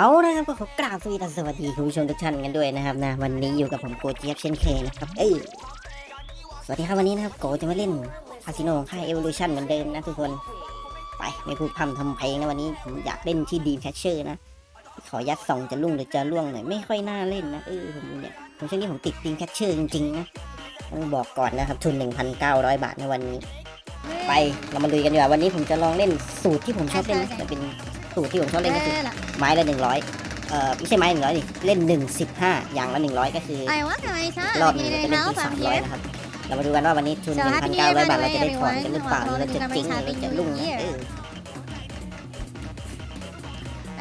เอานะครับก็ขอกราบสวัสดีสวัสดีคุณผู้ชมทุกท่านกันด้วยนะครับนะวันนี้อยู่กับผมโกเจี๊ยบเช่นเคยนะครับเอ้ยสวัสดีครับวันนี้นะครับโกจะมาเล่นคาสิโนของค่าย Evolution เหมือนเดิมนะทุกคนไปไม่พูดพร่ำทำเพลงนะวันนี้ผมอยากเล่นที่ Dream Catcher นะขอยัดสองจะลุ่งหรือจะล่วงหน่อยไม่ค่อยน่าเล่นนะเออผมเนี่ยผมช่วงนี้ผมติด Dream Catcher จริงๆนะต้องบอกก่อนนะครับทุน 1,900 บาทในวันนี้ ไปเรามาลุยกันดีกว่าวันนี้ผมจะลองเล่นสูตรที่ผมชอบเล่นนะมันเป็น สูตรที่ผมชอบเล่นก็คือไม้ละหนึ่งร้อยเอ่อไม่ใช่ไม้หนึ่งร้อยดิเล่นหนึ่งสิบห้าอย่างละหนึ่งร้อยก็คือ I welcome myself. รอบ If ห you นึง need จะเล่น help, ที่สาม I'm ร้อย here. นะครับเรามาดูกันว่าวันนี้ทุนห So นึ่ง happy พัน New เก้า Year, ร้อย by บาท the เรา way, จะได้ถอนกันหรือเปล่าหรือ everyone. เราจะเจ๊งหรือเราจะลุ่งนะเออ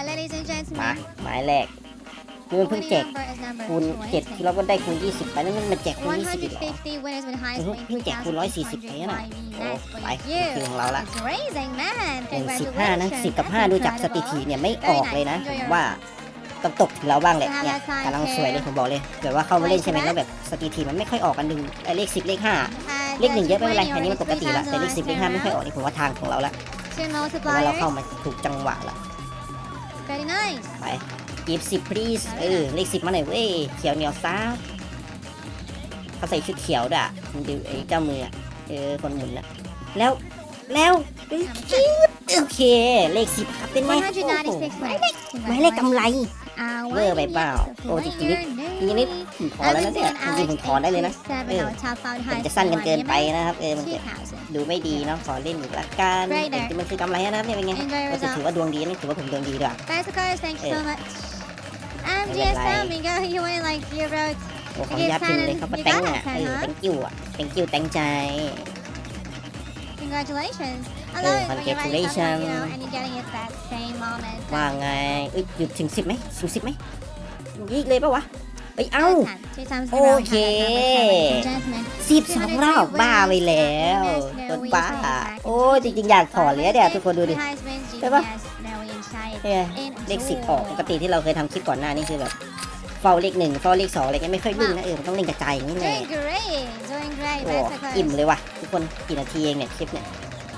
Uh, Ladies and มา gentlemen, ไม้แรก คือมันเพิ่ง winning แจก number is number คูณเจ็ดที่เราก็ได้คูณยี่สิบไปแล้วมันมาแจกคูณยี่สิบอีกเหรอ150 winners with highest Mhm, point เพิ่งแจกคูณ140ไปน่ะโอ้ Nice ไป for you. คือของเราละ It's raising, man. หนึ่งสิบห้านะ Congratulations. สิบกับ That's ห้าดูจากสถิติ incredible. เนี่ยไม่ออกเลยนะผมว่าต้องตกถึงเราบ้างแหละเนี่ยกำลังสวยเลยผมบอกเลยแบบว่าเข้ามาเล่นใช่ไหมแล้วแบบสถิติมันไม่ค่อยออกกันหนึ่งเอ้ยเลขสิบเลขห้า And เลขหนึ่งเยอะไม่เป็นไร winning แค่นี้มันปกติละ already แต่เลขสิบเลขห้าไม่ค่อยออก three นี่ผมว่าทางของเราละ times เพราะว่าเรา Two เข้า multipliers. มาถูกจังหวะละ Very nice. ไป กีบสิบ please เออเลขสิบมาหน่อยเว้ยเขียวเหนียวซ่าเขาใส่ชุดเขียวด้วยอะมันดูไอ้เจ้ามืออะเออคนหมุนอะแล้วแล้วเอ้ยจี๊ดโอเค เลขสิบครับเป็นไงโอ้โห196 winners. หมายเลขกำไร Our เวอร์ไปเปล่า yes, โอ้จริงๆนี่ winner จริงๆนี่ผมพอแล้วนะเนี่ยจริงๆผมพอได้เลยนะเออมันจะสั้นกันเกินไปนะครับเออมันจะ 2000. ดูไม่ดีเนาะขอเล่นอีกละกัน Right there. จริงๆมันคือกำไรนะครับเนี่ยเป็นไง Enjoy ก็ yourself. ถือว่าดวงดีนะถือว่าผมดวงดีด้วย Guys, of course, thank you so much. Um, Bye bye. GSM, you go, you win like you wrote. โอ้ขออนุญาตพิมพ์เลยครับว่าแตงอะเออแตงกิ้วอะแตงกิ้วแตงใจ Congratulations. I Oh, love it when you're writing something, congratulations. you know, and you're getting it that same moment. ว่าไงเอ้ยหยุดถึงสิบไหมถึงสิบไหมยี่เลยปะวะเอ้ยเอ้า Two times, two times in a row, we have Okay. that number, ladies and gentlemen. สิบสองรอบบ้าไปแล้วต้นบ้าโอ้ยจริงๆอยากถอนเลยอะเนี่ยทุกคนดูดิ Highest wins, Thế ba? GPS, now we inside เนี่ย in เลขสิบออกป Zoom. กติที่เราเคยทำคลิปก่อนหน้านี่คือแบบเฝ้าเลขหนึ่งเฝ้าเลขสองอะไรเงี้ยไม่ค่อยรุ่งนะเออมันต้องเล่นกระจายอย่างนี้แหละ Doing great, doing great. โอ้ Best of อิ่ม course. เลยว่ะทุกคนกี่นาทีเองเนี่ยคลิปเนี่ย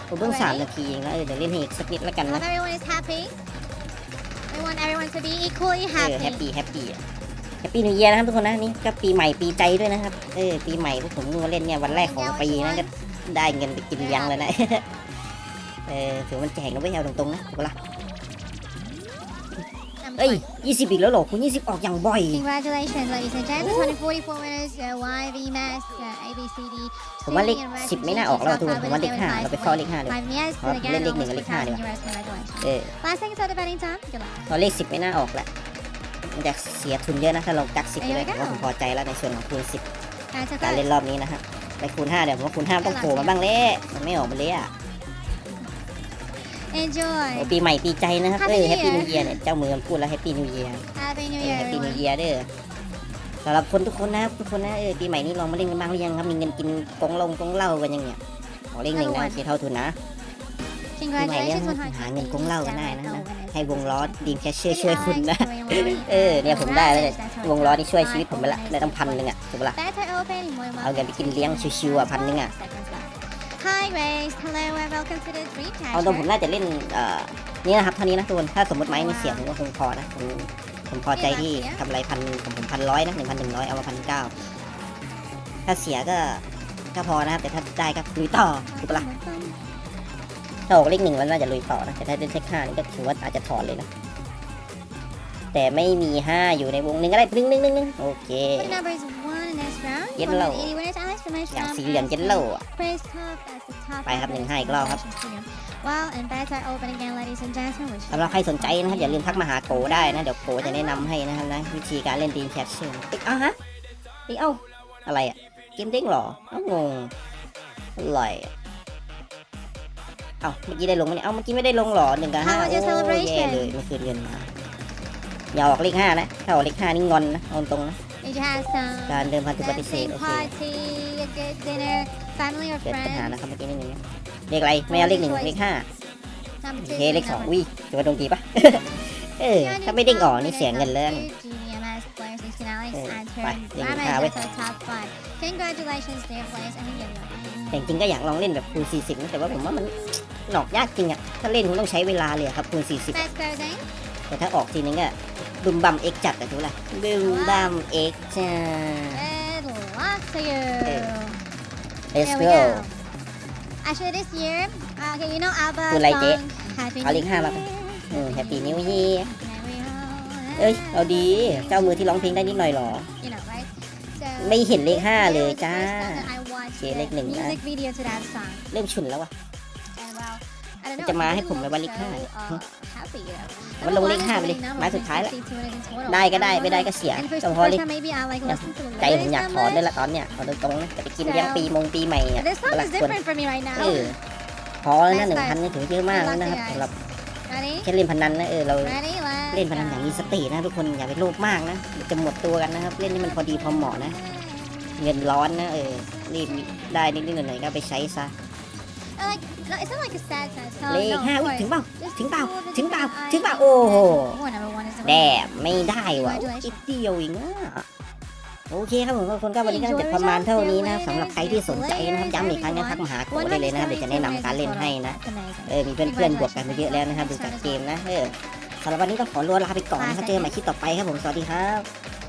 ผมเพิ่งสามนาทีเองแล้วเออเดี๋ยวเล่นให้อีกสักนิดแล้วกัน I นะ hope everyone is happy. We want everyone to be equally เออแฮป happy. ปี้แฮปปี้แฮปปี้นิวเยียนะครับทุกคนนะนี่ก็ปีใหม่ปีใจด้วยนะครับเออปีใหม่พวกผมมาเล่นเนี่ยวันแรกของปีนะก็ได้เงินไปกินเลี้ยงเลยนะเออถือว่ามันแจกนะเว้ยเอาตรงๆนะถูกปะล่ะ Number เอ้ย one. ยี่สิบอีกแล้วเหรอคุณยี่สิบออกอย่างบ่อย Congratulations, ladies and gentlemen. 144 winners, uh, YV Mask, uh, ABCD. ผมว่าเลข Singing and สิบไม่น่าออกแล้วทุกคนผมว่าเลขห้าเราไปเข้าเลขห้าเลย Five yes, เพราะ again, เล่นเลขหนึ่ง almost กับเลขห้าดีกว่า4,000 euros. Congratulations. เออ Last thing is the betting time. Good luck. พอเลขสิบไม่น่าออกแหละมันจะเสียทุนเยอะนะถ้าลงกักสิบไปเลยผมว่าผมพอใจแล้วในส่วนของคูณสิบ That's a การ good. เล่นรอบนี้นะฮะไปคูณห้าเดี๋ยวผมว่าคูณห้าต้องโผล่มาบ้างเลยมันไม่ออกมาเลยอะ Enjoy. โอ้ปีใหม่ปีใจนะครับ Happy เออ New แฮปปี้ Year นิวเยียเนี่ยเจ้ามือมันพูดแล้วแฮปปี้นิวเยีย Happy New เออ Year, แฮปปี้นิว everyone. เยียเด้อสำหรับคนทุกคนนะครับทุกคนนะเออปีใหม่นี้ลองมาเล่นกันบ้างหรือยังครับมีเงินกินกงลงกงเหล้ากันยังเนี่ยขอเลขหนึ่งนะเสียเท่าทุนนะปีใหม่เนี่ย Congratulations, หาเงินกงเหล้ากันได้นะ157นะ winners. ให้วงล้อดีมแคชเชอร์ช่วยคุณนะ Alex, เออเนี่ยผมได้แล้วเนี่ย Congratulations, วงล้อนี่ช่วยชีวิตผมไปละได้ตั้งพันหนึ่งอะถูกปะล่ะ Better open, more เอาเงินไปกินเลี้ยงชิวๆอะพันหนึ่งอะ Hi Grace, hello and welcome to the Dream เอาตรงผม Catcher. น่าจะเล่นเอ่อนี่นะครับเท่านี้นะทุกคนถ้าสมมติไม้มีเสียงผมก็คงพอนะผมผมพอใจที่กำไรพันผมผมพันร้อยนะหนึ่งพันหนึ่งร้อยเอามาพันเก้าถ้าเสียก็ก็พอนะครับแต่ถ้าได้ก็ลุยต่อถูกปะล่ะถ้าออกเลขหนึ่งแล้วน่าจะลุยต่อนะแต่ถ้าเล่นเลขห้านี่ก็ถือว่าอาจจะถอนเลยนะแต่ไม่มีห้าอยู่ในวงหนึ่งก็ได้หนึ่งหนึ่งหนึ่งหนึ่งโอเค What number is one in this round? Yellow. 180 winners, Alex, the most อย่าง round สีเหลือง and เยลโล่อะ Grace Cup, that's the top ไปครับ number. หนึ่งห้าอีกรอบครับ Congratulations to you. Wow, and bets are open again, ladies and gentlemen. Wish you สำหรับใคร luck. สนใจนะครับ อย่าลืมทักมาหาโกได้นะ เดี๋ยวโกจะแนะนำให้นะครับนะวิธีการเล่นดีมแคชเชอร์เอ้ยเอ้าฮะเอ้ยเอ้าอะไรอะเกมเด้งเหรอเอ้างงอะไรอะเอ้าเมื่อกี้ได้ลงไหมเนี่ยเอ้าเมื่อกี้ไม่ได้ลงเหรอหนึ่งกับห้า How was โอ้ your celebration? แย่เลยไม่คืนเงินมาอย่าออกเลขห้านะถ้าออกเลขห้านี่งอนนะเอาตรงนะ Did you have some การเดิมพันธุปฏิเสธ dancing โอเค party, a good dinner, family or เกิดปัญหา friends? นะครับเมื่อกี้นิดนึงนะเลขอะไรไม่เอาเลขหนึ่งเลขห้า Number โอ two เคเลขสองอุ้ยถือว่าดวงดีปะ เออ ถ้าไม่เด้งออกนี่เสียเงินเลยนะ GMS players 16 Alex Ừ, and phải, turn đi Ramen ha, as với. our top five. Congratulations, dear players. I think you have แต่จริงๆก็อยากลองเล่นแบบคูณ40นะแต่ว่าผมว่ามันหลอกยากจริงอะถ้าเล่นคงต้องใช้เวลาเลยอะครับคูณ40 Best closing. แต่ถ้าออกทีนึงก็บึมบัมเอ็กจัดแต่ทุกละบึมบัมเอ็กจ้า Good luck to you. Go go. Actually, this year, uh, okay, you know ABBA You like it? song Happy เอาเล New ขห้ามา Year. อืมแฮปปี้นิวเยีย Here we go. เอ้ย เอาดี เจ้ามือที่ร้องเพลงได้นิดหน่อยเหรอ You know, right? So, ไม่เห็นเลข this ห้า year เลย was the จ้า first time that I watched เชียร์เลขหนึ่ง the นะ music video to that song. เริ่มฉุนแล้ววะ จะมา it ให้ really ผมไหม looks ว่าเลข so, ห้า uh, happy, you know. มันลงเลขห้าไปเลย Number one is winning ไม้ number สุดท้ายแล้ว162 winners in total. ได้ก็ได้ I ไม่ได้ love ก็เสีย And first, แต่ the พอ first เลข time maybe I like listen to the ใจผม lyrics อยาก that ถอนด้วย much. ละตอนเนี้ยเอาตรงๆนะจะไปกินเลี้ยงปีมงปีใหม่อะ This song หลั is กคน different for me right เอ now. อพอแล้วนะหนึ่งพันนี่ถือเยอะมากแล้วนะครับสำหรับ Ready? แค่เล่นพนันนะเออเรา Ready? Let's เล่นพนันอย่างมี go. สตินะทุกคนอย่าไปโลภมากนะเดี๋ยวจะหมดตัวกันนะครับ เล่นให้มันพอดีพอเหมาะนะ เงินร้อนนะเออรีบได้นิดๆหน่อยๆก็เอาไปใช้ซะ Uh, Like, no, it's not like a sad sad song. เลข no, ห้า of อุ๊ย course. ถึงเปล่า Just ถึงเปล่า do the ถึงเปล่า different ถึงเปล่า eye โอ้โห Oh, number one is the แด winner. บไม่ได้ว่ะ Congratulations อีกเดียวเองอะโอเคครับผมทุกคนก็วันนี้ก็จะประมาณเท่านี้นะสำหรับใครที่สนใจนะครับย้ำอีกครั้งนะทักมาหาโกได้เลยนะครับเดี๋ยวจะแนะนำการเล่นให้นะ That's amazing. เออมีเพื่อนๆบวกกันมาเยอะแล้วนะครับดูจากเกมนะเออสำหรับวันนี้ต้องขอรัวลาไปก่อนนะครับเจอกันใหม่คลิปต่อไปครับผมสวัสดีครับ